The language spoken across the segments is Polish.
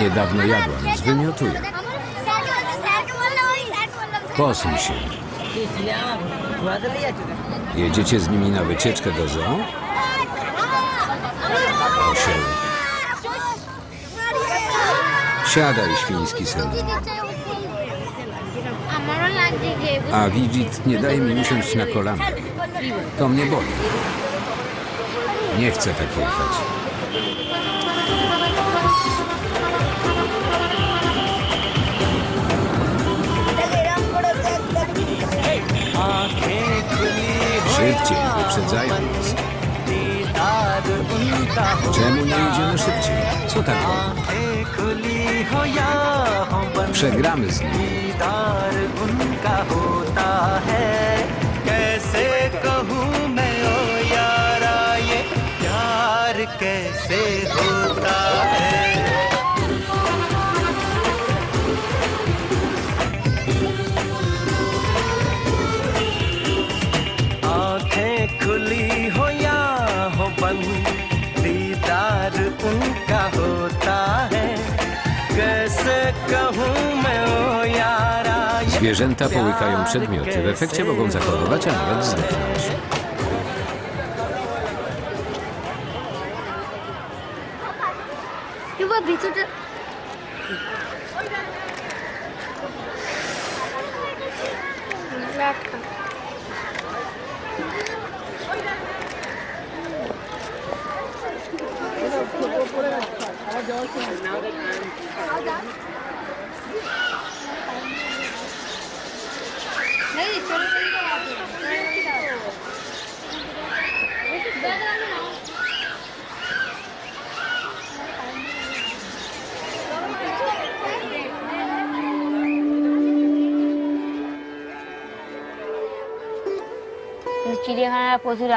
Niedawno jadłam, zwymiotuję. Posuń się. Jedziecie z nimi na wycieczkę do zoo? Osioł. Siadaj, świński synu. A Widżit nie daje mi usiąść na kolanach. To mnie boli. Nie chcę tak jechać. Szybciej, wyprzedzają nas. Czemu nie idziemy szybciej? Co tak? Przegramy z nimi. Zwierzęta połykają przedmioty. W efekcie mogą zachorować, a nawet zdechnąć. Now that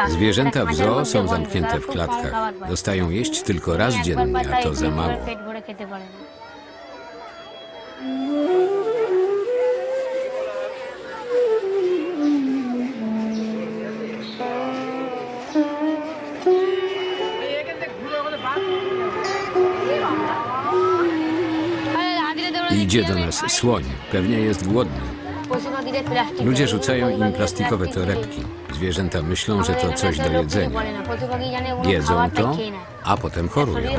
Zwierzęta w zoo są zamknięte w klatkach. Dostają jeść tylko raz dziennie, a to za mało. Idzie do nas słoń, pewnie jest głodny. Ludzie rzucają im plastikowe torebki. Zwierzęta myślą, że to coś do jedzenia. Jedzą to, a potem chorują.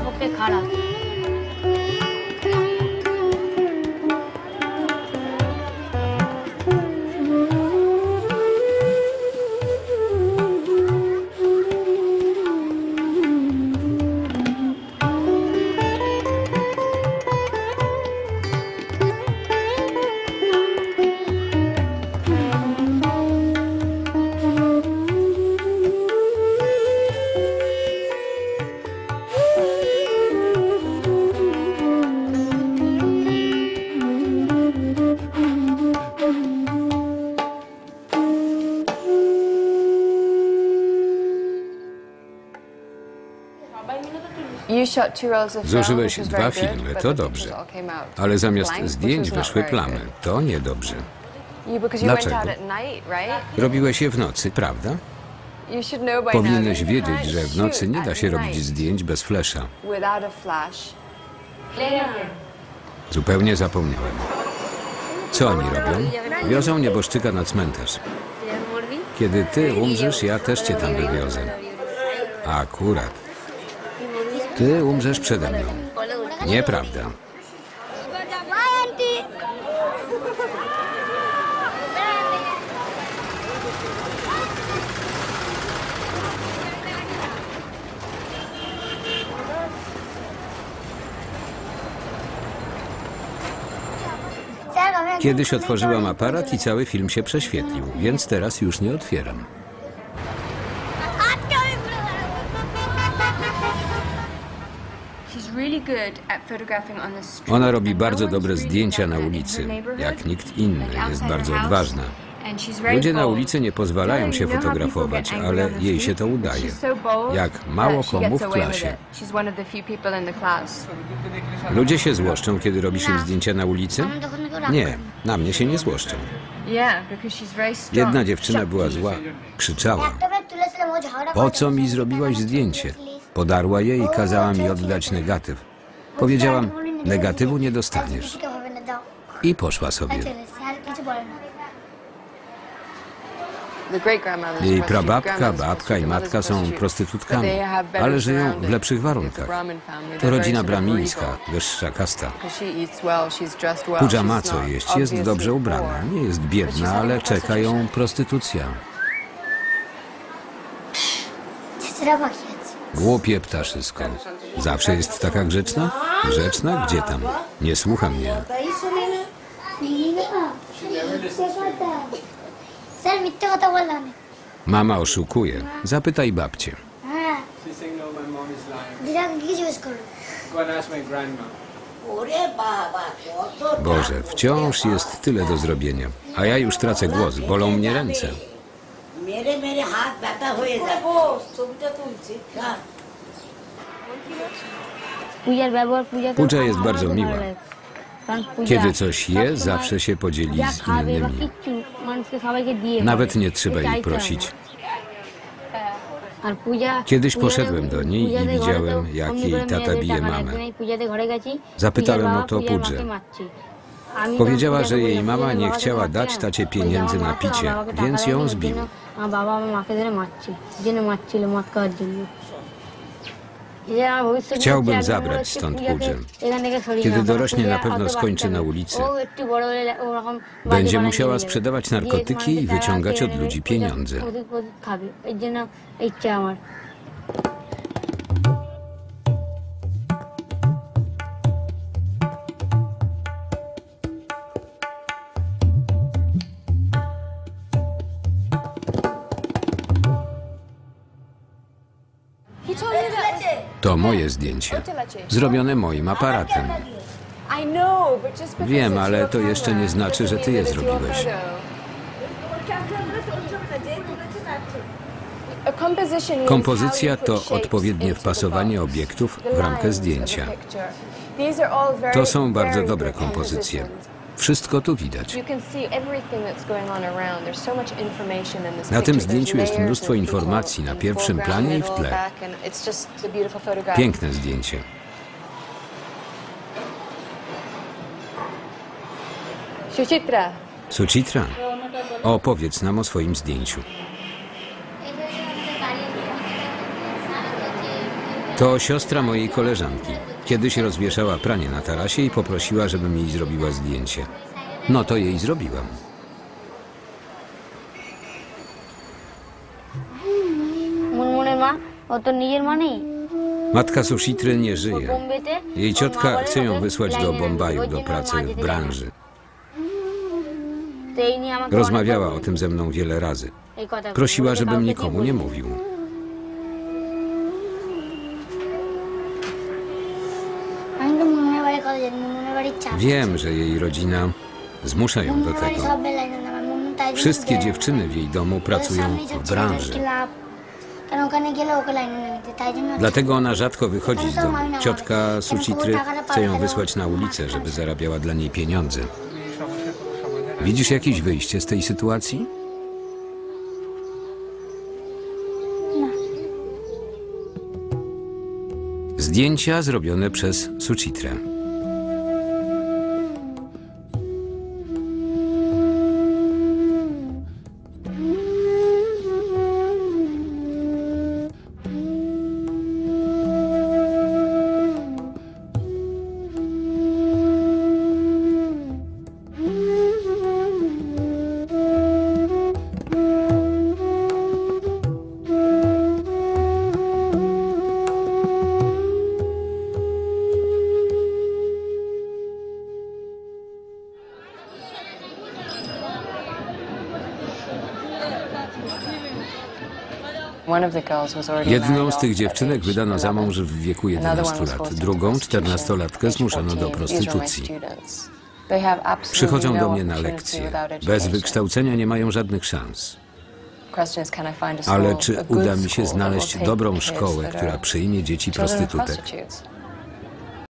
Zużyłeś dwa filmy, to dobrze. Ale zamiast zdjęć wyszły plamy. To niedobrze. Dlaczego? Robiłeś je w nocy, prawda? Powinieneś wiedzieć, że w nocy nie da się robić zdjęć bez flesza. Zupełnie zapomniałem. Co oni robią? Wiozą nieboszczyka na cmentarz. Kiedy ty umrzesz, ja też cię tam wywiozę. Akurat. Ty umrzesz przede mną. Nieprawda. Kiedyś otworzyłam aparat i cały film się prześwietlił, więc teraz już nie otwieram. Ona robi bardzo dobre zdjęcia na ulicy, jak nikt inny, jest bardzo odważna. Ludzie na ulicy nie pozwalają się fotografować, ale jej się to udaje. Jak mało komu w klasie. Ludzie się złoszczą, kiedy robisz im zdjęcia na ulicy? Nie, na mnie się nie złoszczą. Jedna dziewczyna była zła, krzyczała. Po co mi zrobiłaś zdjęcie? Podarła je i kazała mi oddać negatyw. Powiedziałam, negatywu nie dostaniesz. I poszła sobie. Jej prababka, babka i matka są prostytutkami, ale żyją w lepszych warunkach. To rodzina brahmińska, wyższa kasta. Pudża ma co jeść, jest dobrze ubrana, nie jest biedna, ale czeka ją prostytucja. Robak jest. Głupie ptaszysko. Zawsze jest taka grzeczna? Grzeczna? Gdzie tam? Nie słucha mnie. Mama oszukuje. Zapytaj babcię. Boże, wciąż jest tyle do zrobienia, a ja już tracę głos, bolą mnie ręce. মেরে মেরে হাত ব্যথা হয়ে যায় ছবিটা তুলছি হ্যাঁ পূজার ব্যবহার পূজা Pudża jest bardzo miła. Kiedy Kiedy coś je, zawsze się podzieli z innymi. Nawet nie trzeba jej prosić. Kiedyś poszedłem do niej i widziałem, jak jej tata bije mamę. Zapytałem o to Pudżę. Powiedziała, że jej mama nie chciała dać tacie pieniędzy na picie, więc ją zbił. আমার বাবা আমার মাকে ধরে মারছে এই জন্য মারছিল মদ খাওয়ার জন্য Chciałbym zabrać stąd Pudżę. Kiedy dorośnie, na pewno skończy na ulicy. Będzie musiała sprzedawać narkotyki i wyciągać od ludzi pieniądze. To moje zdjęcie. Zrobione moim aparatem. Wiem, ale to jeszcze nie znaczy, że ty je zrobiłeś. Kompozycja to odpowiednie wpasowanie obiektów w ramkę zdjęcia. To są bardzo dobre kompozycje. Wszystko tu widać. Na tym zdjęciu jest mnóstwo informacji na pierwszym planie i w tle. Piękne zdjęcie. Suchitra, Suchitra, opowiedz nam o swoim zdjęciu. To siostra mojej koleżanki. Kiedyś rozwieszała pranie na tarasie i poprosiła, żebym jej zrobiła zdjęcie. No to jej zrobiłam. Matka Sushitry nie żyje. Jej ciotka chce ją wysłać do Bombaju do pracy w branży. Rozmawiała o tym ze mną wiele razy. Prosiła, żebym nikomu nie mówił. Wiem, że jej rodzina zmusza ją do tego. Wszystkie dziewczyny w jej domu pracują w branży. Dlatego ona rzadko wychodzi z domu. Ciotka Sucitry chce ją wysłać na ulicę, żeby zarabiała dla niej pieniądze. Widzisz jakieś wyjście z tej sytuacji? Zdjęcia zrobione przez Sucitrę. Jedną z tych dziewczynek wydano za mąż w wieku 11 lat, drugą, 14-latkę, zmuszono do prostytucji. Przychodzą do mnie na lekcje. Bez wykształcenia nie mają żadnych szans. Ale czy uda mi się znaleźć dobrą szkołę, która przyjmie dzieci prostytutek?